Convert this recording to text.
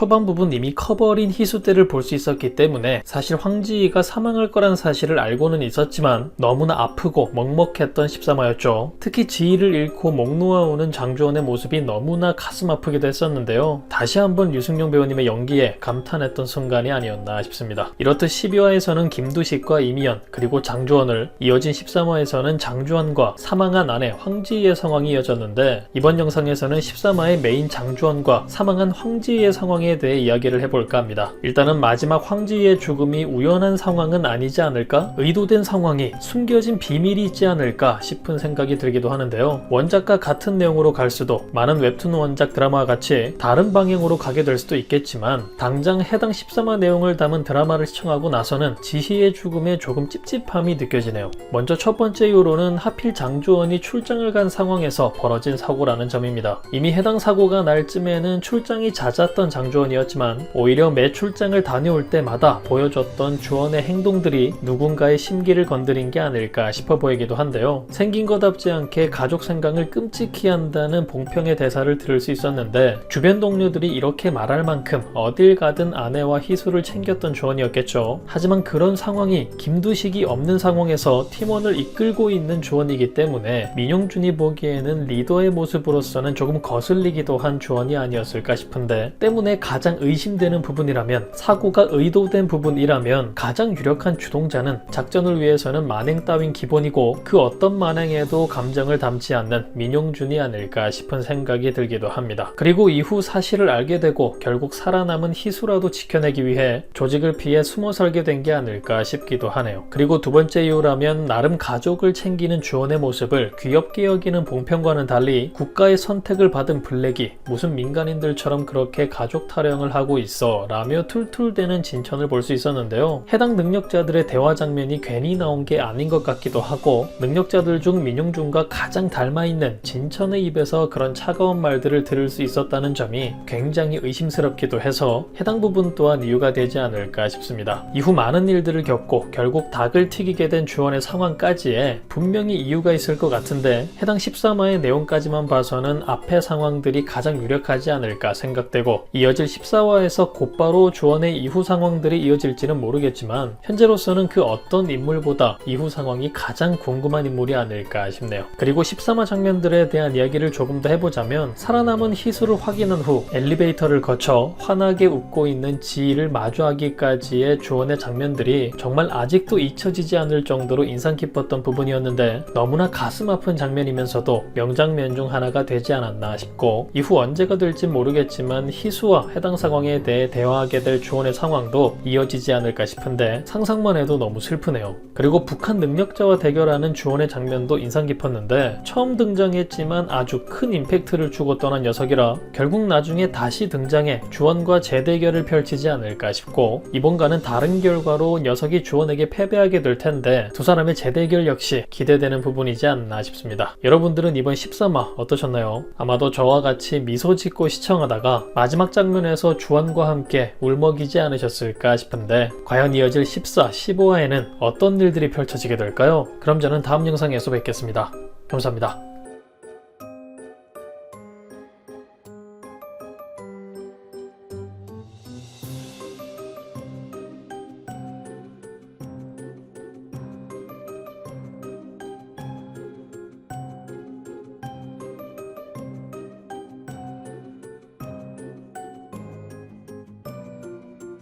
초반 부분 이미 커버린 희수 때를 볼 수 있었기 때문에 사실 황지희가 사망할 거란 사실을 알고는 있었지만 너무나 아프고 먹먹했던 13화였죠. 특히 지희를 잃고 목 놓아오는 장주원의 모습이 너무나 가슴 아프기도 했었는데요. 다시 한번 유승용 배우님의 연기에 감탄했던 순간이 아니었나 싶습니다. 이렇듯 12화에서는 김두식과 이미연 그리고 장주원을 이어진 13화에서는 장주원과 사망한 아내 황지희의 상황이 이어졌는데 이번 영상에서는 13화의 메인 장주원과 사망한 황지희의 상황에 대해 이야기를 해볼까 합니다. 일단은 마지막 황지희의 죽음이 우연한 상황은 아니지 않을까? 의도된 상황이 숨겨진 비밀이 있지 않을까 싶은 생각이 들기도 하는데요. 원작과 같은 내용으로 갈 수도 많은 웹툰 원작 드라마와 같이 다른 방향으로 가게 될 수도 있겠지만 당장 해당 13화 내용을 담은 드라마를 시청하고 나서는 지희의 죽음에 조금 찝찝함이 느껴지네요. 먼저 첫 번째 이유로는 하필 장주원이 출장을 간 상황에서 벌어진 사고라는 점입니다. 이미 해당 사고가 날 쯤에는 출장이 잦았던 장 주원이었지만 오히려 매 출장을 다녀올 때마다 보여줬던 주원의 행동들이 누군가의 심기를 건드린 게 아닐까 싶어 보이기도 한데요. 생긴 것답지 않게 가족 생각을 끔찍히 한다는 봉평의 대사를 들을 수 있었는데 주변 동료들이 이렇게 말할 만큼 어딜 가든 아내와 희수를 챙겼던 주원이었겠죠. 하지만 그런 상황이 김두식이 없는 상황에서 팀원을 이끌고 있는 주원이기 때문에 민용준이 보기에는 리더의 모습으로서는 조금 거슬리기도 한 주원이 아니었을까 싶은데 때문에 가장 의심되는 부분이라면 사고가 의도된 부분이라면 가장 유력한 주동자는 작전을 위해서는 만행 따윈 기본이고 그 어떤 만행에도 감정을 담지 않는 민용준이 아닐까 싶은 생각이 들기도 합니다. 그리고 이후 사실을 알게 되고 결국 살아남은 희수라도 지켜내기 위해 조직을 피해 숨어 살게 된 게 아닐까 싶기도 하네요. 그리고 두 번째 이유라면 나름 가족을 챙기는 주원의 모습을 귀엽게 여기는 봉평과는 달리 국가의 선택을 받은 블랙이 무슨 민간인들처럼 그렇게 가족 타령을 하고 있어 라며 툴툴대는 진천을 볼 수 있었는데요. 해당 능력자들의 대화 장면이 괜히 나온 게 아닌 것 같기도 하고 능력자들 중 민용준과 가장 닮아있는 진천의 입에서 그런 차가운 말들을 들을 수 있었다는 점이 굉장히 의심스럽기도 해서 해당 부분 또한 이유가 되지 않을까 싶습니다. 이후 많은 일들을 겪고 결국 닭을 튀기게 된 주원의 상황까지에 분명히 이유가 있을 것 같은데 해당 13화의 내용까지만 봐서는 앞의 상황들이 가장 유력하지 않을까 생각되고 이어 질 14화에서 곧바로 주원의 이후 상황들이 이어질지는 모르겠지만 현재로서는 그 어떤 인물보다 이후 상황이 가장 궁금한 인물이 아닐까 싶네요. 그리고 13화 장면들에 대한 이야기를 조금 더 해보자면 살아남은 희수를 확인한 후 엘리베이터를 거쳐 환하게 웃고 있는 지희를 마주하기까지의 주원의 장면들이 정말 아직도 잊혀지지 않을 정도로 인상 깊었던 부분이었는데 너무나 가슴 아픈 장면이면서도 명장면 중 하나가 되지 않았나 싶고 이후 언제가 될지 모르겠지만 희수와 해당 상황에 대해 대화하게 될 주원의 상황도 이어지지 않을까 싶은데 상상만 해도 너무 슬프네요. 그리고 북한 능력자와 대결하는 주원의 장면도 인상 깊었는데 처음 등장했지만 아주 큰 임팩트를 주고 떠난 녀석이라 결국 나중에 다시 등장해 주원과 재대결을 펼치지 않을까 싶고 이번과는 다른 결과로 녀석이 주원에게 패배하게 될 텐데 두 사람의 재대결 역시 기대되는 부분이지 않나 싶습니다. 여러분들은 이번 13화 어떠셨나요? 아마도 저와 같이 미소 짓고 시청하다가 마지막 장면 에서 주원과 함께 울먹이지 않으셨을까 싶은데 과연 이어질 14, 15화에는 어떤 일들이 펼쳐지게 될까요? 그럼 저는 다음 영상에서 뵙겠습니다. 감사합니다.